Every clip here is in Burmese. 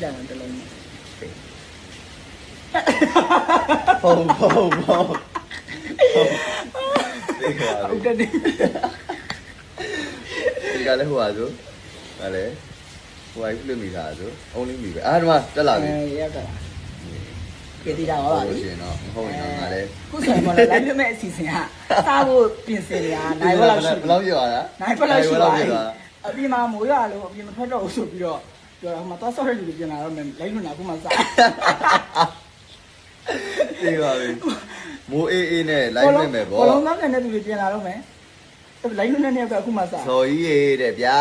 ကြည့်ကြတယ်တလုံးနဲ့ဖုံဖုံဖုံဒီကဟုတ်တယ်ဒီဒီကလည်းဟိုပါဆိုဟာလေဟိုအိုက်ဖလမိတာဆိုအုံးလေးမိပဲအာဒီမှာတက်လာပြီအဲရောက်တာပြေးတည်တာပါပါလို့လေရှိရင်တော့မဟုတ်ရင်တော့ငါလည်းခုဆိုရင်မလားလိုက်ပြမဲ့အစီအစဉ်ကစားဖို့ပြင်ဆင်နေတာနိုင်ဘက်လောက်ရှိဘယ်လောက်ရောတာနိုင်ဘက်လောက်ရှိပါဘယ်ပြီလောက်အပြင်မှာမိုးရလို့အပြင်မထွက်တော့ဘူးဆိုပြီးတော့ ပြောတာဟိုမှာသွားဆော့တဲ့လူတွေပြင်လာတော့မယ်လိုက်လွန်တာခုမှစားသိပါပြီမိုးအေးအေးနဲ့လိုက်နေမယ်ပေါ့ဘလုံးသားတဲ့သူတွေပြင်လာတော့မယ်လိုက်လွန်တဲ့နေရာကအခုမှစားစော်ကြီးရေတဲ့ဗျာ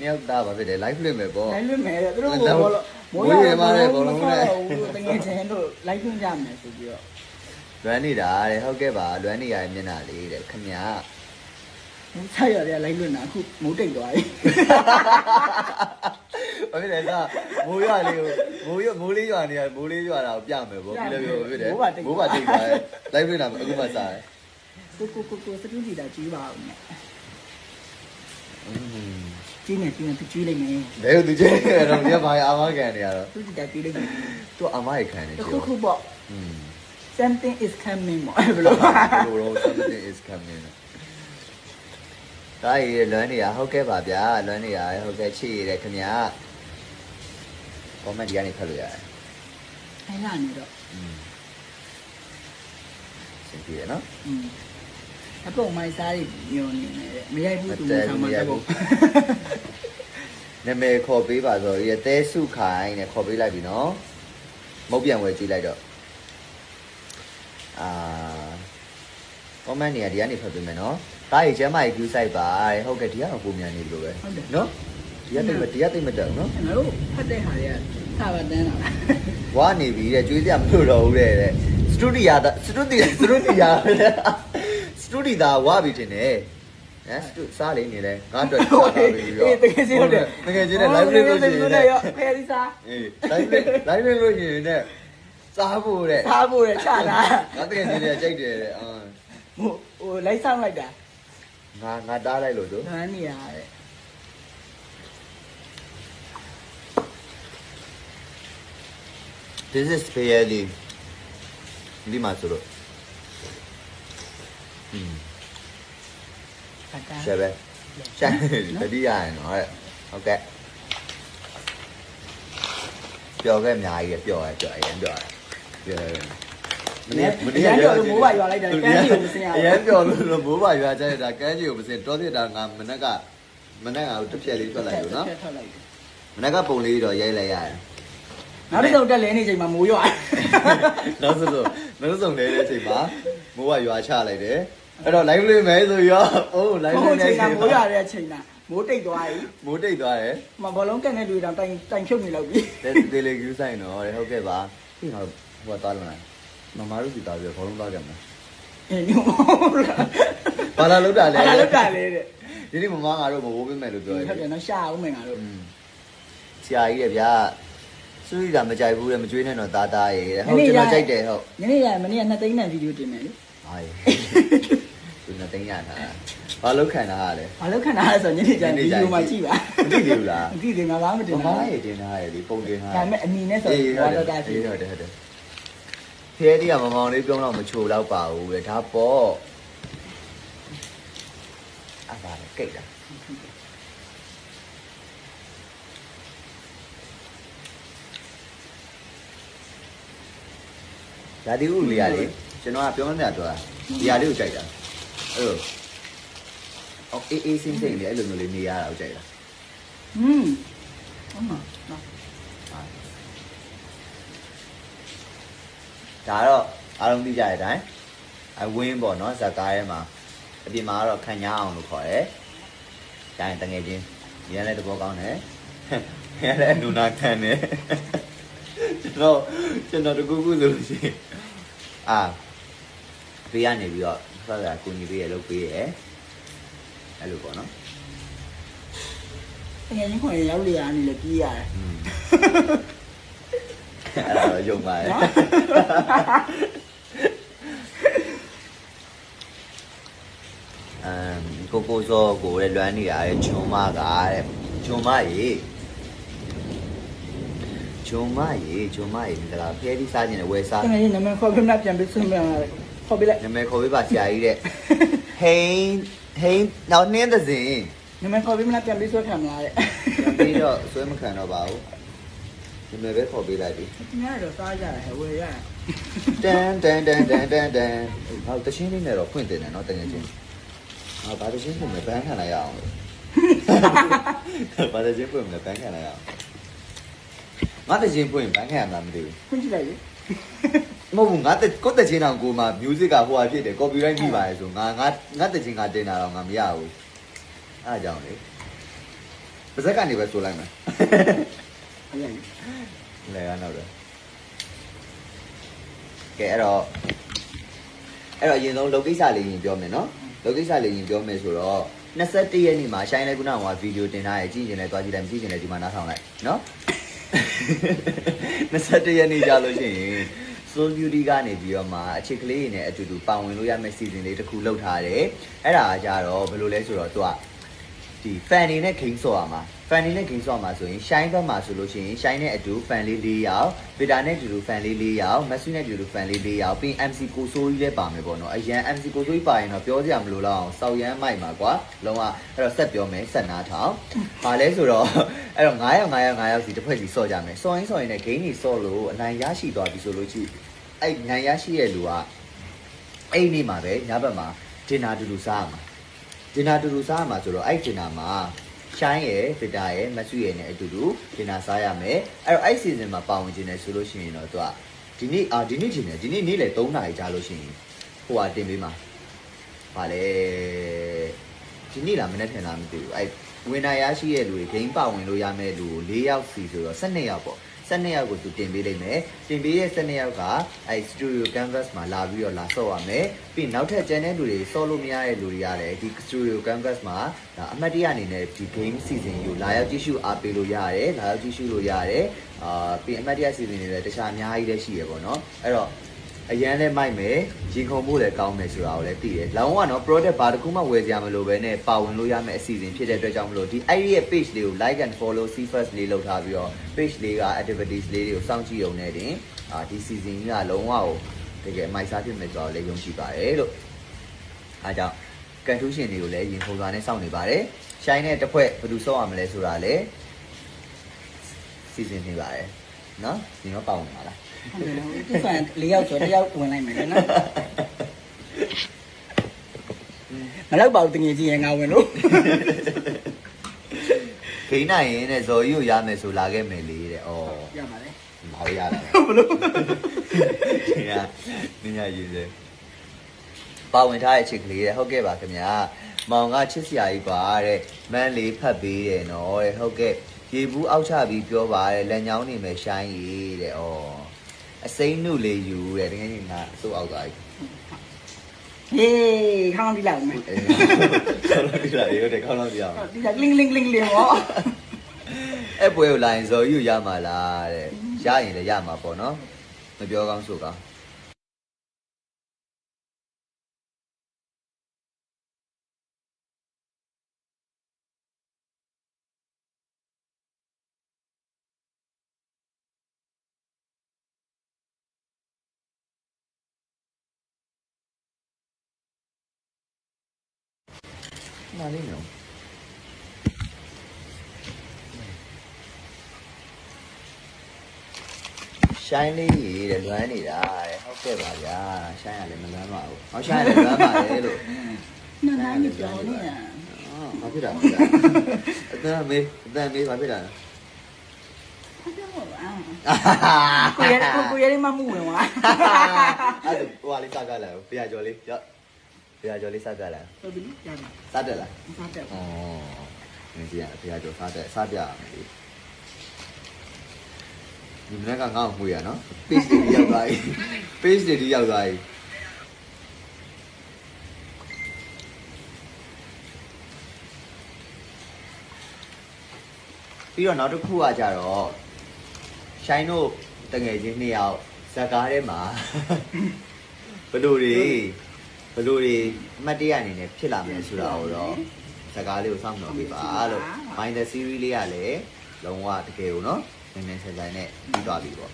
မြောက်သားပါဖြစ်တယ်လိုက်လွှင့်မယ်ပေါ့လိုက်လွန်မယ်တဲ့သူတို့ကဘောလို့တကယ်ချင်းတို့လိုက်လွန်ကြမယ်ဆိုပြီးတော့လွမ်းနေတာတဲ့ဟုတ်ကဲ့ပါလွမ်းနေရတဲ့မျက်နှာလေးတဲ့ခမညာမ ဆက်ရတဲ့လိုက်လွတ်တာအခုမုတ်တိတ်သွားပြီ။ဟုတ်တယ်ကမိုးရွာလေးကိုမိုးရွာမိုးလေးရွာနေရမိုးလေးရွာတာကိုပြမယ်ပေါ့ပြီးလို့ပြောဖြစ်တယ်မိုးပါတိတ်သွားတယ်လိုက်လွတ်တာအခုမှစားတယ်။ကိုကိုကိုကိုစတူဒီတာကြီးပါဦးနဲ့။ကြီးနေကြီးနေသူကြီးလိုက်မယ်။ဒါကသူကြီးတော့ညဘာအာမခံနေရတော့သူကြီးတာကြီးလိုက်မယ်။သူအာမရခံနေတယ်။ခုခုပေါ့။ something is coming ပေါ့ဘယ်လိုလဲ something is coming ဒါရီလွမ်းနေရဟုတ်ကဲ့ပါဗျာလွမ်းနေရဟုတ်ကဲ့ချစ်ရတဲ့ခင်ဗျာ comment ဒီကနေဖတ်လို့ရတယ် အဲ့လာနေတော့ อืมစင်ပြရနော် อืมအပုံမိုင်းစားရညုံနေတယ်မရိုက်ဘူးသူမဆာမတော့ဘူး နာမည်ခေါ်ပေးပါဆိုရတဲစုခိုင်နဲ့ခေါ်ပေးလိုက်ပြီနော်မုတ်ပြန်ဝယ်ကြည့်လိုက်တော့အာ comment နေရဒီကနေဖတ်ပေးမယ်နော်ဒါရီကျမ်းမကြီး view site ပါတဲ့ဟုတ်ကဲ့ဒီကတော့ပုံမြန်နေလို့ပဲနော်ဒီကတိတ်မဒီကတိတ်မတက်ဘူးနော်ကျွန်တော်တို့ဖတ်တဲ့ဟာတွေကစာပါတန်းလာဝါနေပြီတဲ့ကျွေးစရာမလိုတော့ဘူးတဲ့တဲ့စတူဒီယာစတူဒီယာစတူဒီယာစတူဒီယာဝါပြီတင်တယ်ဟမ်စတူစားလေးနေလဲငါအတွက်စားပါပြီပြီးတော့အေးတကယ်ချင်းဟုတ်တယ်တကယ်ချင်းနဲ့ live လေးလို့ရှိရင်လည်းရောဖယ်ရီစာအေး live လေး live လေးလို့ရှိရင်လည်းစားဖို့တဲ့စားဖို့ရချတာငါတကယ်ချင်းနဲ့ကြိုက်တယ်တဲ့အာ ဟိုဟိုလိုက်ဆောင်လိုက်တာငါငါတားလိုက်လို့တို့ဟမ်းနေရတဲ့ this is fairly ဒီမှာဆိုတော့อืมဖတ်တာရှယ်ပဲရှယ်တတိယရယ်နော်တဲ့ဟုတ်ကဲ့ပျော်ခဲ့အများကြီးပျော်ရပျော်အရင်ပျော်ရပျော်ရ မနေ့မနေ့ကမိုးပါရွာလိုက်တာကန်းကြီးကိုမစင်ရအရင်ပျော်လို့လို့မိုးပါရွာကြတဲ့ဒါကန်းကြီးကိုမစင်တောဖြစ်တာငါမနေ့ကမနေ့ကတစ်ဖြက်လေးထွက်လိုက်လို့နော်ထွက်လိုက်မနေ့ကပုံလေးတော့ရိုက်လိုက်ရတယ်နောက်တစ်စုံတက်လဲနေချိန်မှာမိုးရွာနောက်ဆုံးနောက်ဆုံးလဲတဲ့အချိန်မှာမိုးကရွာချလိုက်တယ်အဲ့တော့ live လေးမယ်ဆိုရောအိုး live မိုးလေးချိန်နဲ့ကမိုးရွာတဲ့အချိန်ကမိုးတိတ်သွားပြီမိုးတိတ်သွားတယ်မဘောလုံးကန်တဲ့လူတောင်တိုင်တိုင်ဖြုတ်နေလောက်ပြီတဲ့တေလေကူးဆိုင်တော့တဲ့ဟုတ်ကဲ့ပါပြီးတော့ဟိုသွားလာ မမတို့စီသားပြီးဘောလုံးသွားကြမှာအင်းညို့ဘာလာလောက်တာလဲအဲ့ဒါလောက်တာလေတဲ့ဒီနေ့မမငါတို့မဘိုးပေးမယ်လို့ပြောဟုတ်တယ်တယ်နော်ရှာအောင်မယ်ငါတို့ဆရာကြီးရဲ့ဗျာစူးရီတာမကြိုက်ဘူးတဲ့မကြွေးနဲ့တော့သားသားရေတဲ့ဟုတ်ကျွန်တော်ကြိုက်တယ်ဟုတ်ညနေရမနေ့ကနှစ်သိန်းနဲ့ဗီဒီယိုတင်မယ်လေဟာသူနဲ့တင်ရတာဘာလို့ခံတာလဲဘာလို့ခံတာလဲဆိုညနေကျရင်ဗီဒီယိုမှာကြည့်ပါမသိသေးဘူးလားမသိသေးငါဘာမှမတင်မဘူးမရေတင်တာရေဒီပုံတင်တာဒါပေမဲ့အနီနဲ့ဆိုအေးဟုဘာတ်လို့တတာယ်ကြည့်ဟုတ်တယ်ဟုတ်တယ် ဖဲဒီကမမောင်လေးပြောတော့မချိုတော့ပါဘူးတဲ့ဒါပေါ့အဲ့ဒါလေကိတ်တာဒါဒီဥလေးရလေကျွန်တော်ကပြောနေတာတော့ဒီဟာလေးကိုကြိုက်တာအဲ့လိုအော်အေးအေးစင်းစင်းလေးအဲ့လိုမျိုးလေးနေရတာကိုကြိုက်တာอืมဟုတ်မှာနော် ဒါတော့အားလုံးသိကြတဲ့အတိုင်းအဝင်းပေါ့နော်ဇက်ကားထဲမှာအပြင်မှာကတော့ခံညာအောင်လို့ခေါ်တယ်။ဒါရင်တငယ်ချင်းဒီကလည်းတဘောကောင်းတယ်။ဒီကလည်းနူနာခံတယ်။ကျွန်တော်ကျွန်တော်တကူကူဆိုလို့ရှိရင်အာပေးရနေပြီးတော့ဆက်လာကိုညီပေးရလို့ပေးရအဲ့လိုပေါ့နော်တကယ်ချင်းခွန်ရောက်လေရအနေနဲ့ပြီးရတယ်။อืม အဲ့ဒါတော့ယုံပါတယ်နော်အမ်ကိုကိုစောကိုလည်းလွမ်းနေရတယ်ဂျွန်မကတဲ့ဂျွန်မရေဂျုံမရေဂျုံမရေမင်္ဂလာဖဲပြီးစားခြင်းနဲ့ဝယ်စားတကယ်ကြီးနာမည်ခေါ်ပြမပြန်ပြီးဆွမ်းပြန်လာတယ်ခေါ်ပြလိုက်နာမည်ခေါ်ပေးပါဆရာကြီးတဲ့ဟိန်းဟိန်းနောက်နှင်းတဲ့စဉ်နာမည်ခေါ်ပြမလားပြန်ပြီးဆွဲခံမလားတဲ့ပြန်ပြီးတော့ဆွဲမခံတော့ပါဘူး နာမည်ပဲခေါ်ပေးလိုက်ပြီဒီနေ့တော့စားကြတယ်ဝယ်ရတန်တန်တန်တန်တန်တန်ဟောတချင်းလေးနဲ့တော့ဖွင့်တင်တယ်နော်တကယ်ချင်းဟောဘာတချင်းဖွင့်မလဲဘန်းခံလိုက်ရအောင်လို့ဘာတချင်းဖွင့်မလဲဘန်းခံလိုက်ရအောင်ငါတချင်းဖွင့်ဘန်းခံရမှာမသိဘူးခွင့်ကြည့်လိုက်လေမဟုတ်ဘူးငါတက်ကိုတက်ချင်းအောင်ကိုမှ music ကဟိုဟာဖြစ်တယ် copyright မိပါလေဆိုငါငါငါတက်ချင်းကတင်တာတော့ငါမရဘူးအားကြောင့်လေပါဇက်ကနေပဲဆိုလိုက်မယ်အဲ့ရည် လဲရတော့တယ်ကဲအဲ့တော့အဲ့တော့အရင်ဆုံးလောကိစ္စလေးရင်ပြောမယ်နော်လောကိစ္စလေးရင်ပြောမယ်ဆိုတော့21ရက်နေ့မှာရှိုင်းလဲခုနကဗီဒီယိုတင်ထားရဲ့ကြည့်ရင်လည်းတွားကြည့်တယ်မကြည့်ရင်လည်းဒီမှာနားထောင်လိုက်နော်21ရက်နေ့ကြာလို့ရှိရင် Soul Beauty ကနေပြီးတော့မှအချစ်ကလေးတွေနဲ့အတူတူပါဝင်လို့ရမယ့် season လေးတစ်ခုလုပ်ထားတယ်အဲ့ဒါကကြတော့ဘယ်လိုလဲဆိုတော့သူကဒီ fan နေနဲ့ game ဆော့ရမှာ fan နေနဲ့ game ဆော့မှာဆိုရင် shine ဘက်မှာဆိုလို့ရှိရင် shine နဲ့အတူ fan လေး၄ယောက် vita နဲ့အတူတူ fan လေး၄ယောက် masu နဲ့အတူတူ fan လေး၄ယောက်ပြီးရင် MC ကိုစိုးကြီးလည်းပါမယ်ပေါ့နော်အရန် MC ကိုစိုးကြီးပါရင်တော့ပြောစရာမလိုတော့အောင်စောက်ရမ်းမိုက်မှာကွာလုံးဝအဲ့တော့ဆက်ပြောမယ်ဆက်နားထောင်ပါလဲဆိုတော့အဲ့တော့9ယောက်9ယောက်9ယောက်စီတစ်ဖွဲ့စီဆော့ကြမယ်ဆော့ရင်းဆော့ရင်းနဲ့ game ကြီးဆော့လို့အနိုင်ရရှိသွားပြီဆိုလို့ရှိအဲ့နိုင်ရရှိရဲ့လူကအဲ့ဒီနေ့မှာပဲညဘက်မှာ dinner တူတူစားရမှာဒင်နာတူတူစားရမှာဆိုတော့အဲ့ဒင်နာမှာ ရှိုင်းရယ်ဗီတာရယ်မဆုရယ်နဲ့အတူတူဒင်နာစားရမယ်အဲ့တော့အဲ့ season မှာပါဝင်ခြင်းနဲ့ဆိုလို့ရှိရင်တော့သူကဒီနေ့အာဒီနေ့ချိန်နဲ့ဒီနေ့နေ့လေ3နာရီကြာလို့ရှိရင်ဟိုဟာတင်ပေးမှာဗာလေဒီနေ့လားမနေ့ထင်လားမသိဘူးအဲ့ဝင်နာရရှိရဲ့လူတွေ game ပါဝင်လို့ရမယ့်လူကို4ယောက်စီဆိုတော့12ယောက်ပေါ့ 12ယောက်ကိုသူတင်ပေးလိုက်မယ်တင်ပေးတဲ့12ယောက်ကအဲ studio canvas မှာလာပြီးတော့လာဆော့ရမယ်ပြီးနောက်ထပ်ကျန်တဲ့လူတွေဆော့လို့မရတဲ့လူတွေရတယ်ဒီ studio canvas မှာဒါအမှတ်တရအနေနဲ့ဒီ game season ကိုလာရောက်ကြည့်ရှုအားပေးလို့ရတယ်လာရောက်ကြည့်ရှုလို့ရတယ်အာပြီးအမှတ်တရ season တွေလည်းတခြားအများကြီးလည်းရှိရပေါ့နော်အဲ့တော့ အရန်လည်းမိုက်မယ်ရင်ခုန်ဖို့လည်းကောင်းမယ်ဆိုတာကိုလည်းသိတယ်။လောင်းကတော့ product ဘာတစ်ခုမှဝယ်စရာမလိုပဲနဲ့ပါဝင်လို့ရမယ့်အစီအစဉ်ဖြစ်တဲ့အတွက်ကြောင့်မလို့ဒီအဲ့ဒီရဲ့ page လေးကို like and follow see first လေးလုပ်ထားပြီးတော့ page လေးက activities လေးတွေကိုစောင့်ကြည့်ရုံနဲ့တင်အာဒီ season ကြီးကလုံးဝကိုတကယ်အမိုက်စားဖြစ်မယ်ဆိုတော့လည်းယုံကြည်ပါတယ်လို့အားကြောင့်ကန်ထူးရှင်တွေကိုလည်းရင်ခုန်စွာနဲ့စောင့်နေပါတယ်။ shine တဲ့တစ်ဖွဲ့ဘယ်သူစောင့်ရမလဲဆိုတာလည်း season နေပါတယ်နော်ဒီတော့ပါဝင်ပါလား ဟုတ်တယ်နော်ဒီဖန်၄ယောက်ဆိုတစ်ယောက်ဝင်လိုက်မယ်လေနော်မလောက်ပါဘူးတငယ်ချင်းရင်ငါဝင်လို့ခိန်းနိုင်ရင်တဲ့ဇော်ကြီးကိုရမယ်ဆိုလာခဲ့မယ်လေတဲ့။ဩရပါလေဘာလို့ရလဲဘလို့။ညာညာရေးစေ။ပါဝင်ထားတဲ့ချစ်ကလေးတဲ့ဟုတ်ကဲ့ပါခင်ဗျာ။မောင်ကချစ်စရာကြီးပါတဲ့။မန်းလေးဖတ်ပေးတယ်နော်တဲ့ဟုတ်ကဲ့။ရေဘူးအောက်ချပြီးပြောပါတဲ့လက်ညောင်းနေမယ်ရှိုင်းကြီးတဲ့။ဩ အစိမ့်နုလေးယူတဲ့တကယ်ကြီးငါစိုးအောက်သွားပြီဟေးခေါင်းဒီလောက်မယ်။အေးဆောလို့ဒီလားရုပ်တဲ့ခေါင်းလုံးပြအောင်ဒီကလင်းလင်းလင်းလင်းဟော။အဲ့ပွဲကိုလာရင်ဇော်ကြီးကိုရမှာလားတဲ့။ရရင်လည်းရမှာပေါ့နော်။မပြောကောင်းဆိုကောင်း နားလေးနော်ရှိုင်းလေးရေတဲ့လွမ်းနေတာတဲ့ဟုတ်ကဲ့ပါဗျာရှိုင်းရလည်းမလွမ်းပါဘူးဟောရှိုင်းရလည်းလွမ်းပါတယ်လို့နာနာကြီးပြောနေတာအော်ဘာဖြစ်တာလဲအတန်းမေးအတန်းမေးဘာဖြစ်တာလဲဟုတ်တယ်ဟုတ်ပါကိုရကိုကိုရလေးမမှုဝင်သွားအဲ့ဒါဟိုဟာလေးစကားလာဘုရားကျော်လေးရော့ ဘုရားကျော်လေးစကားလာဟုတ်ပြီရပါစတက်လားစားတယ်ဩငင်းကြီးရဘုရားကျော်စားတက်စားပြရမယ်လေဒီမနေ့ကငါ့ကိုငွေရနော် page တွေရောက်သွားပြီ page တွေရောက်သွားပြီပြီးတော့နောက်တစ်ခုကကြတော့ရှိုင်းတို့တငယ်ချင်းနှစ်ယောက်ဇက်ကားထဲမှာဘယ်လိုတွေ ဘယ်လိုတွေအမှတ်တရအနေနဲ့ဖြစ်လာမယ်ဆိုတာကိုတော့ဇက်ကားလေးကိုစောင့်မျှော်ပေးပါလို့ Mind the series လေးကလည်းလုံးဝတကယ်ကိုနော်င င်းနေဆက်ဆိုင်နဲ့ပြီးသွားပြီပေါ့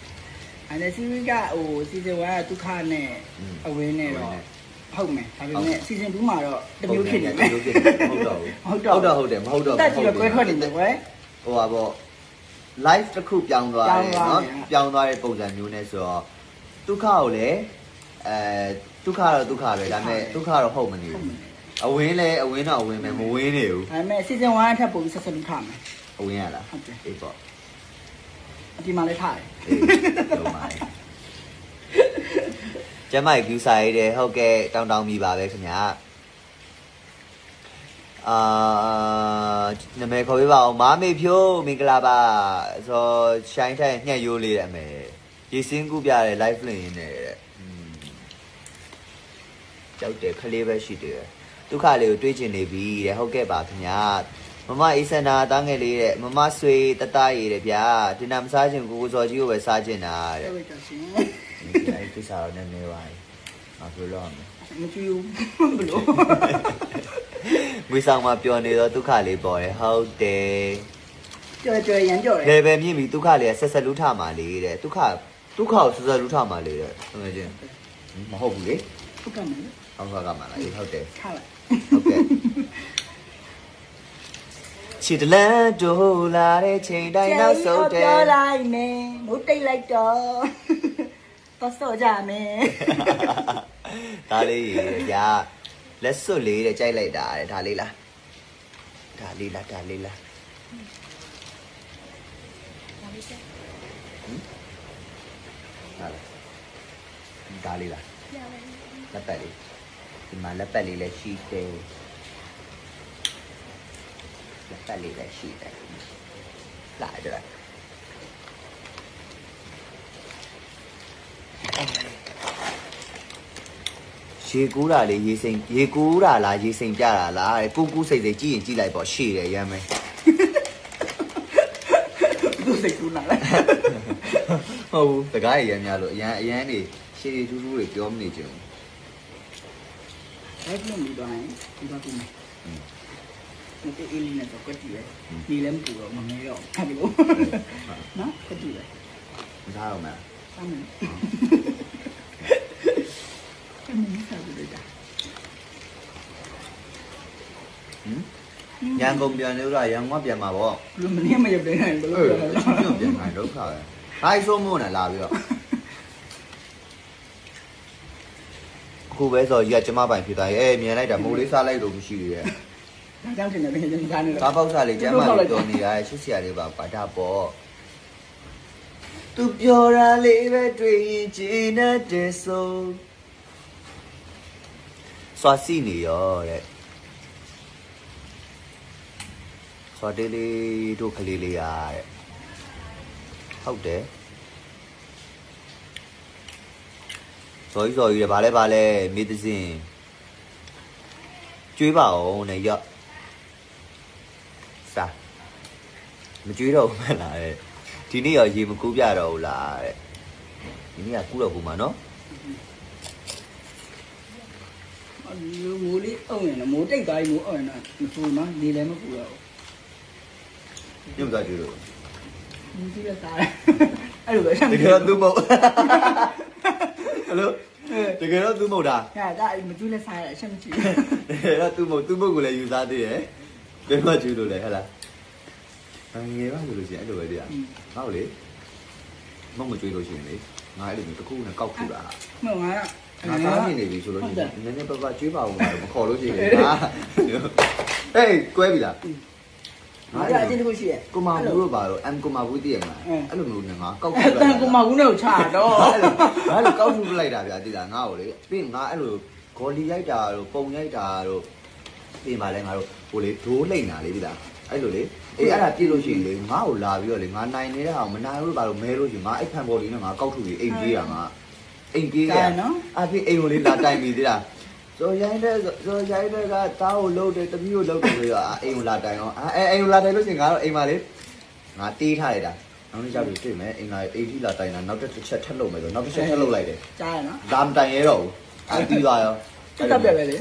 အဲ့ဒါစီရီကဟိုစီဇန်1ကဒုက္ခနဲ့ อืม အဝင်းနဲ့တော့ အဝင်းနဲ့ ဟုတ်မယ်ဒါပေမဲ့စီဇန်2မှာတော့တစ်မျိုးဖြစ်နေမယ် ဟုတ်တယ်ဟုတ်တော့ ဟုတ် ဟုတ် တော့ တော့ဟုတ်တယ်မဟုတ်တော့ တက်ကြည့်တော့ကွဲထွက်နေတယ်ကွယ် ဟိုပါပေါ့ live တစ်ခုပြောင်းသွားတယ် ပြောင်းသွား เนาะ တယ် ပြောင်းသွားတဲ့ပုံစံမျိုးနဲ့ဆိုတော့ဒုက္ခကိုလည်းအဲ ဒုက္ခတော့ဒုက္ခပဲဒါပေမဲ့ဒုက္ခတော့ဟုတ်မနေဟုတ်ဘူးမယ်အဝင်းလည်းအဝင်းတော့အဝင်းပဲမဝင်းနေဘူးဒါပေမဲ့စီဇန်1အထက်ပုံဆက်ဆက်လုပ်ထားမယ်အဝင်းရလားဟုတ်တယ်အေးပေါ့အဒီမှာလည်းထားတယ်အေးလုံးပါလေကျမကြီး view စာရေးတယ်ဟုတ်ကဲ့တောင်းတောင်းမိပါပဲခင်ဗျာအာနာမည်ခေါ်ပြပါအောင်မာမေဖြိုးမင်္ဂလာပါဆိုရှိုင်းထိုင်ညှက်ရိုးလေးတဲ့အမေရေစင်းကူပြတယ် live လင်းနေတယ်တဲ့อืม ကြောက်တယ်ခလေးပဲရှိတယ်ဒုက္ခလေးကိုတွေးချင်နေပြီတဲ့ဟုတ်ကဲ့ပါခင်ဗျာမမအေးစန္ဒာတားငယ်လေးတဲ့မမဆွေတတရည်တဲ့ဗျာဒီနာမစားချင်ကိုကိုစော်ကြီးကိုပဲစားချင်တာတဲ့ဟုတ်ကဲ့ရှင်ဒီအဲ့ဒီစားတော့နည်းနည်းပါငါပြောလို့ရမယ်မကြည့်ဘူးဘလို့ငွေဆောင်မှာပျော်နေတော့ဒုက္ခလေးပေါ်တယ်ဟုတ်တယ်ကြော်ကြော်ရမ်းကြော်တယ်လေပဲမြင့်ပြီဒုက္ခလေးကဆက်ဆက်လူးထမှာလေတဲ့ဒုက္ခဒုက္ခကိုဆက်ဆက်လူးထမှာလေတဲ့တကယ်ချင်းမဟုတ်ဘူးလေဟုတ်ကဲ့မယ် အောက်ကကမှလားအေးဟုတ်တယ်ထားလိုက်ဟုတ်ကဲ့ချစ်တလန်ဒိုလာတဲ့ချိန်တိုင်းနောက်ဆုံးတယ်ပြောလိုက်မယ်မုတ်တိတ်လိုက်တော့တော့စောကြမယ်ဒါလေးရေရာလက်စွပ်လေးတဲ့ကြိုက်လိုက်တာတဲ့ဒါလေးလားဒါလေးလားဒါလေးလားဟာဒါလေးလားလက်ပတ်လေး ဒီမှာလက်ပတ်လေးလည်းရှိတယ်လက်ပတ်လေးလည်းရှိတယ်လာကြလားရေကူးတာလေရေစိမ်ရေကူးတာလားရေစိမ်ပြတာလားတဲ့ကူးကူးစိတ်စိတ်ကြည့်ရင်ကြည့်လိုက်ပေါ့ရှေ့တယ်ရမ်းမယ်သူစိတ်ကူးလာတယ်ဟုတ်ဘူးတကားရရမ်းများလို့အရန်အရန်နေရှေ့ထူးထူးတွေပြောမနေကြဘူး အဲ့ဒီလိုမျိုးတိုင်းဒီတော့ပြင်မယ်မတေးအင်းလေးနဲ့တော့ကတိရဒီလည်းမပူတော့မငဲတော့ဟုတ်ပြီလို့နော်ကတိရမထားတော့မလားဆမ်းမယ်အမင်းစားလို့တာဟမ်ရန်ကုန်ပြန်လို့လားရန်ကုန်ကပြန်မှာပေါ့လူမင်းမရတဲ့နိုင်ဘယ်လိုအေးပြောလဲပြန်ပြန်နိုင်ဒုက္ခပဲဟိုင်းဆုံးမို့နဲ့လာပြီးတော့အ ခုပဲဆိုကြီးကကျမပိုင်ဖြစ်သွားရဲ့အဲမြင်လိုက်တာမိုးလေးစားလိုက်လို့မရှိသေးရဲ့ဒါကြောင့်တင်တယ်ဘယ်လိုကြားနေလဲကားပေါက်စားလေးကျမလေးတော်နေရရှစ်ဆရာလေးပါပါတာပေါ့သူပြောတာလေးပဲတွေ့ရင်ကျင်းတတ်တယ်ဆိုစွာစီနေရောတဲ့စွာတေးလေးတို့ကလေးလေးရတဲ့ဟုတ်တယ် ဇော်ကြီးဇော်ကြီးရဗာလဲဗာလဲမိသစင်ကျွေးပါအောင်နဲ့ရော့စားမကြွေးတော့ဘူးမလားတဲ့ဒီနေ့ရောရေမကူးပြတော့ဘူးလားတဲ့ဒီနေ့ကကူးတော့ဘူးမှာနော်မိုးလေးအုံးရင်မိုးတိတ်သွားပြီမိုးအုံးရင်မပူနော်နေလည်းမပူတော့ညွတ်သွားကြည့်လို့ဘူးဒီလည်းစားတယ်အဲ့လိုပဲဆက်တကယ်တော့သူမဟုတ် ဟယ်လိုတကယ်တော့သူမဟုတ်တာဟာဒါမကျူးလည်းစားရအချက်မကြည့်တကယ်တော့သူမဟုတ်သူမဟုတ်ကိုလည်းယူစားသေးတယ်ဘယ်မှကြည့်လို့လဲဟဲ့လားငယ်ပါဆိုလို့ရှိရင်အဲ့လိုပဲတရားဟောက်လေမမကြွေးလို့ရှိရင်လေငါအဲ့လိုမျိုးတစ်ခုနဲ့ကောက်ထူတာမဟုတ် ငါငါသားနေနေပြီဆိုလို့ရှိရင်နည်းနည်းပပကျွေးပါဦးငါမခေါ်လို့ရှိရင်ဟာဟေးကွဲပြီလားငါအချင်းတခုရှိရဲ့ကိုမာဘူးတို့ပါတော့အမ်ကိုမာဘူးတည်ရမလားအင်းအဲ့လိုမျိုးနဲ့ငါကောက်ထူအဲ့လိုတက်န်ကိုမဘူးနဲ့ကိုချတော့အဲ့လိုငါလည်းကောက်ထူလိုက်တာဗျာတည်တာငါ့ကိုလေပြီးရင်ငါအဲ့လိုဂေါ်လီရိုက်တာတို့ပုံရိုက်တာတို့ပြီးမှလည်းငါတို့ဟိုလေဒိုးလိမ့်တာလေတည်တာအဲ့လိုလေအေးအဲ့ဒါပြည့်လို့ရှိရင်လေငါ့ကိုလာပြီးတော့လေငါနိုင်နေတဲ့ဟာကိုမနိုင်ဘူးပါတော့မဲလို့ရှိရင်ငါအဲ့ဖန်ဘော်လီနဲ့ငါကောက်ထူပြီးအိမ်ပြေးတာငါအိမ်ပြေးခဲ့အဖေအိမ်ကိုလေလာတိုင်ပြီးတည်တာ ဇော်ရိုင်းတဲ့ဇော်ရိုင်းတဲ့ကတားကိုလှုပ်တယ်တမီးကိုလှုပ်တယ်ဆိုတော့အိမ်ကိုလာတိုင်အောင်အဲအိမ်ကိုလာတိုင်လို့ရှိရင်ငါတော့အိမ်မှာလေငါတေးထားလိုက်တာနောက်နေ့ကျပြီးတွေ့မယ်အင်္ဂါအိတ်ကြီးလာတိုင်တာနောက်တစ်ချက်ထပ်လုပ်မယ်ဆိုနောက်တစ်ချက်ထပ်လုပ်လိုက်တယ်ကြားရနော်ဒါမတိုင်ရတော့ဘူးအာတီးသွားရောတက်တက်ပြက်ပဲလေဟ